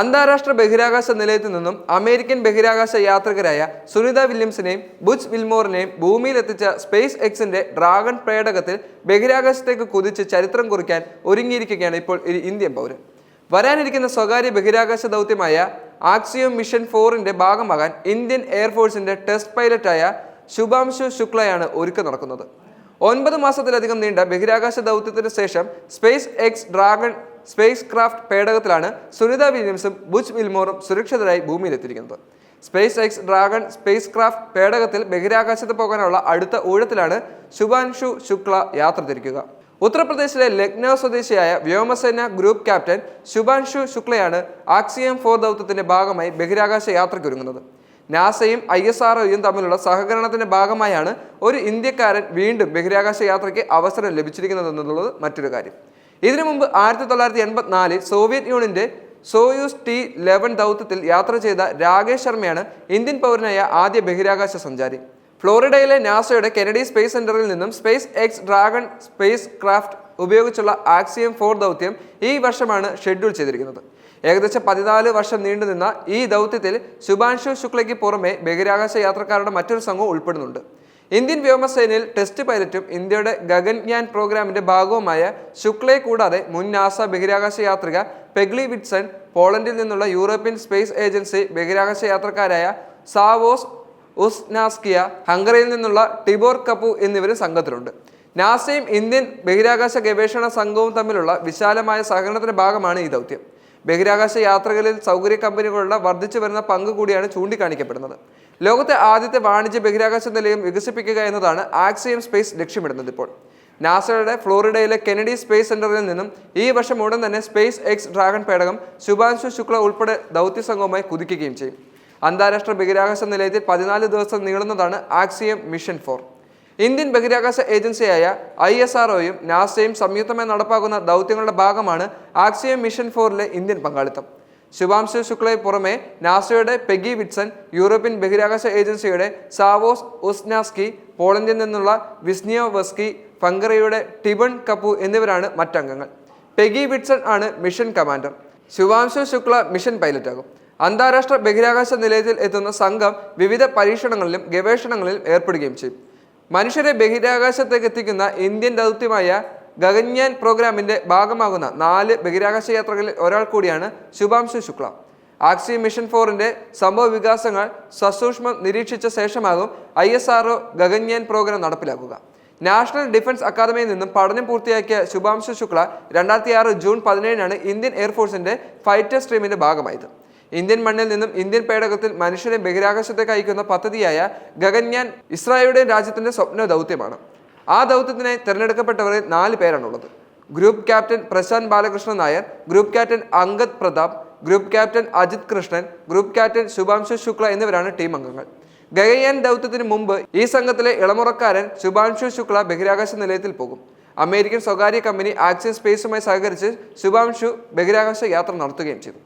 അന്താരാഷ്ട്ര ബഹിരാകാശ നിലയത്തിൽ നിന്നും അമേരിക്കൻ ബഹിരാകാശ യാത്രികരായ സുനിത വില്യംസിനെയും ബുച്ച് വിൽമോറിനെയും ഭൂമിയിലെത്തിച്ച സ്പേസ് എക്സിന്റെ ഡ്രാഗൺ പേടകത്തിൽ ബഹിരാകാശത്തേക്ക് കുതിച്ച് ചരിത്രം കുറിക്കാൻ ഒരുങ്ങിയിരിക്കുകയാണ് ഇപ്പോൾ ഒരു ഇന്ത്യൻ പൗരൻ. വരാനിരിക്കുന്ന സ്വകാര്യ ബഹിരാകാശ ദൗത്യമായ ആക്സിയോ മിഷൻ ഫോറിന്റെ ഭാഗമാകാൻ ഇന്ത്യൻ എയർഫോഴ്സിന്റെ ടെസ്റ്റ് പൈലറ്റായ ശുഭാംശു ശുക്ലയാണ് ഒരുക്കം നടക്കുന്നത്. ഒൻപത് മാസത്തിലധികം നീണ്ട ബഹിരാകാശ ദൗത്യത്തിന് ശേഷം SpaceX Dragon spacecraft പേടകത്തിലാണ് സുനിത വില്യംസും ബുച്ച് വിൽമോറും സുരക്ഷിതരായി ഭൂമിയിലെത്തിയിരിക്കുന്നത്. SpaceX Dragon spacecraft പേടകത്തിൽ ബഹിരാകാശത്ത് പോകാനുള്ള അടുത്ത ഊഴത്തിലാണ് ശുഭാൻഷു ശുക്ല യാത്ര തിരിക്കുക. ഉത്തർപ്രദേശിലെ ലക്നൗ സ്വദേശിയായ വ്യോമസേന ഗ്രൂപ്പ് ക്യാപ്റ്റൻ ശുഭാൻഷു ശുക്ലയാണ് ആക്സിയം ഫോർ ദൗത്യത്തിന്റെ ഭാഗമായി ബഹിരാകാശ യാത്രയ്ക്ക് ഒരുങ്ങുന്നത്. നാസയും ഐ എസ് ആർഒയും തമ്മിലുള്ള സഹകരണത്തിന്റെ ഭാഗമായാണ് ഒരു ഇന്ത്യക്കാരൻ വീണ്ടും ബഹിരാകാശ യാത്രയ്ക്ക് അവസരം ലഭിച്ചിരിക്കുന്നത് എന്നുള്ളത് മറ്റൊരു കാര്യം. ഇതിനു മുമ്പ് ആയിരത്തി തൊള്ളായിരത്തി എൺപത്തിനാലിൽ സോവിയറ്റ് യൂണിയന്റെ സോയൂസ് ടി ലെവൻ ദൗത്യത്തിൽ യാത്ര ചെയ്ത രാകേഷ് ശർമ്മയാണ് ഇന്ത്യൻ പൗരനായ ആദ്യ ബഹിരാകാശ സഞ്ചാരി. ഫ്ലോറിഡയിലെ നാസയുടെ കെനഡി സ്പേസ് സെന്ററിൽ നിന്നും SpaceX Dragon spacecraft ഉപയോഗിച്ചുള്ള ആക്സിയം ഫോർ ദൗത്യം ഈ വർഷമാണ് ഷെഡ്യൂൾ ചെയ്തിരിക്കുന്നത്. ഏകദേശം പതിനാല് വർഷം നീണ്ടുനിന്ന ഈ ദൗത്യത്തിൽ ശുഭാൻഷു ശുക്ലയ്ക്ക് പുറമെ ബഹിരാകാശ യാത്രക്കാരുടെ മറ്റൊരു സംഘവും ഉൾപ്പെടുന്നുണ്ട്. ഇന്ത്യൻ വ്യോമസേനയിൽ ടെസ്റ്റ് പൈലറ്റും ഇന്ത്യയുടെ ഗഗൻയാൻ പ്രോഗ്രാമിന്റെ ഭാഗവുമായ ശുക്ലയെ കൂടാതെ മുൻ നാസ ബഹിരാകാശ യാത്രിക പെഗ്ലി വിറ്റ്സൺ പോളണ്ടിൽ നിന്നുള്ള യൂറോപ്യൻ സ്പേസ് ഏജൻസി ബഹിരാകാശ യാത്രക്കാരായ സാവോസ് ഉസ്നാസ്കിയ ഹംഗറിയിൽ നിന്നുള്ള ടിബോർ കപ്പു എന്നിവരും സംഘത്തിലുണ്ട്. നാസയും ഇന്ത്യൻ ബഹിരാകാശ ഗവേഷണ സംഘവും തമ്മിലുള്ള വിശാലമായ സഹകരണത്തിന്റെ ഭാഗമാണ് ഈ ദൗത്യം. ബഹിരാകാശ യാത്രകളിൽ സൗകര്യ കമ്പനികളുടെ വർദ്ധിച്ചു വരുന്ന പങ്ക് കൂടിയാണ് ചൂണ്ടിക്കാണിക്കപ്പെടുന്നത്. ലോകത്തെ ആദ്യത്തെ വാണിജ്യ ബഹിരാകാശ നിലയം വികസിപ്പിക്കുക എന്നതാണ് ആക്സിയം സ്പേസ് ലക്ഷ്യമിടുന്നത് ഇപ്പോൾ. നാസയുടെ ഫ്ലോറിഡയിലെ കെനഡി സ്പേസ് സെന്ററിൽ നിന്നും ഈ വർഷം ഉടൻ തന്നെ സ്പേസ് എക്സ് ഡ്രാഗൺ പേടകം ശുഭാൻശു ശുക്ല ഉൾപ്പെടെ ദൗത്യ സംഘവുമായി കുതിക്കുകയും ചെയ്യും. അന്താരാഷ്ട്ര ബഹിരാകാശ നിലയത്തിൽ പതിനാല് ദിവസം നീളുന്നതാണ് ആക്സിയം മിഷൻ ഫോർ. ഇന്ത്യൻ ബഹിരാകാശ ഏജൻസിയായ ഐ എസ് ആർഒയും നാസയും സംയുക്തമായി നടപ്പാക്കുന്ന ദൗത്യങ്ങളുടെ ഭാഗമാണ് ആക്സിയം മിഷൻ ഫോറിലെ ഇന്ത്യൻ പങ്കാളിത്തം. ശുഭാംശു ശുക്ലയെ പുറമെ നാസയുടെ പെഗി വിറ്റ്സൺ യൂറോപ്യൻ ബഹിരാകാശ ഏജൻസിയുടെ സാവോസ് ഉസ്നാസ്കി പോളണ്ടിൽ നിന്നുള്ള വിസ്നിയോവസ്കി ഫങ്കറയുടെ ടിബൺ കപ്പു എന്നിവരാണ് മറ്റംഗങ്ങൾ. പെഗി വിറ്റ്സൺ ആണ് mission commander. Shubhanshu Shukla mission പൈലറ്റാകും. അന്താരാഷ്ട്ര ബഹിരാകാശ നിലയത്തിൽ എത്തുന്ന സംഘം വിവിധ പരീക്ഷണങ്ങളിലും ഗവേഷണങ്ങളിലും ഏർപ്പെടുകയും ചെയ്യും. മനുഷ്യരെ ബഹിരാകാശത്തേക്ക് എത്തിക്കുന്ന ഇന്ത്യൻ ദൗത്യമായ ഗഗൻയാൻ പ്രോഗ്രാമിന്റെ ഭാഗമാകുന്ന നാല് ബഹിരാകാശ യാത്രകളിൽ ഒരാൾ കൂടിയാണ് ശുഭാംശു ശുക്ല. ആക്സി മിഷൻ ഫോറിന്റെ സംഭവ വികാസങ്ങൾ സസൂക്ഷ്മം നിരീക്ഷിച്ച ശേഷമാകും I S R O Gaganyaan programme നടപ്പിലാക്കുക. നാഷണൽ ഡിഫൻസ് അക്കാദമിയിൽ നിന്നും പഠനം പൂർത്തിയാക്കിയ ശുഭാംശു ശുക്ല രണ്ടായിരത്തി ആറ് ജൂൺ പതിനേഴിനാണ് ഇന്ത്യൻ എയർഫോഴ്സിന്റെ ഫൈറ്റർ സ്ട്രീമിന്റെ ഭാഗമായത്. ഇന്ത്യൻ മണ്ണിൽ നിന്നും ഇന്ത്യൻ പേടകത്തിൽ മനുഷ്യരെ ബഹിരാകാശത്തേക്ക് അയക്കുന്ന പദ്ധതിയായ ഗഗൻയാൻ ഇസ്രായേലുടെ രാജ്യത്തിന്റെ സ്വപ്ന ദൗത്യമാണ്. ആ ദൗത്യത്തിനായി തിരഞ്ഞെടുക്കപ്പെട്ടവരിൽ നാല് പേരാണുള്ളത്. Group captain Prashanth Balakrishnan Nair group captain Angad Pratap group captain Ajit Krishnan group captain Shubhanshu Shukla എന്നിവരാണ് ടീം അംഗങ്ങൾ. ഗഗയാൻ ദൗത്യത്തിന് മുമ്പ് ഈ സംഘത്തിലെ ഇളമുറക്കാരൻ ശുഭാംശു ശുക്ല ബഹിരാകാശ നിലയത്തിൽ പോകും. അമേരിക്കൻ സ്വകാര്യ കമ്പനി ആക്സിസ് സ്പേസുമായി സഹകരിച്ച് ശുഭാംശു ബഹിരാകാശ യാത്ര നടത്തുകയും ചെയ്തു.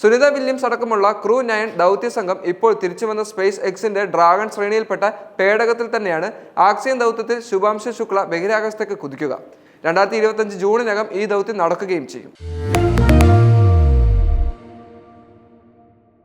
സുനിത വില്യംസ് അടക്കമുള്ള ക്രൂ നയൻ ദൗത്യ സംഘം ഇപ്പോൾ തിരിച്ചു വന്ന സ്പേസ് എക്സിന്റെ ഡ്രാഗൺ ശ്രേണിയിൽപ്പെട്ട പേടകത്തിൽ തന്നെയാണ് ആക്സിയൻ ദൗത്യത്തിൽ ശുഭാംശു ശുക്ല ബഹിരാകാശത്തേക്ക് കുതിക്കുക. രണ്ടായിരത്തി ഇരുപത്തഞ്ച് ജൂണിനകം ഈ ദൗത്യം നടക്കുകയും ചെയ്യും.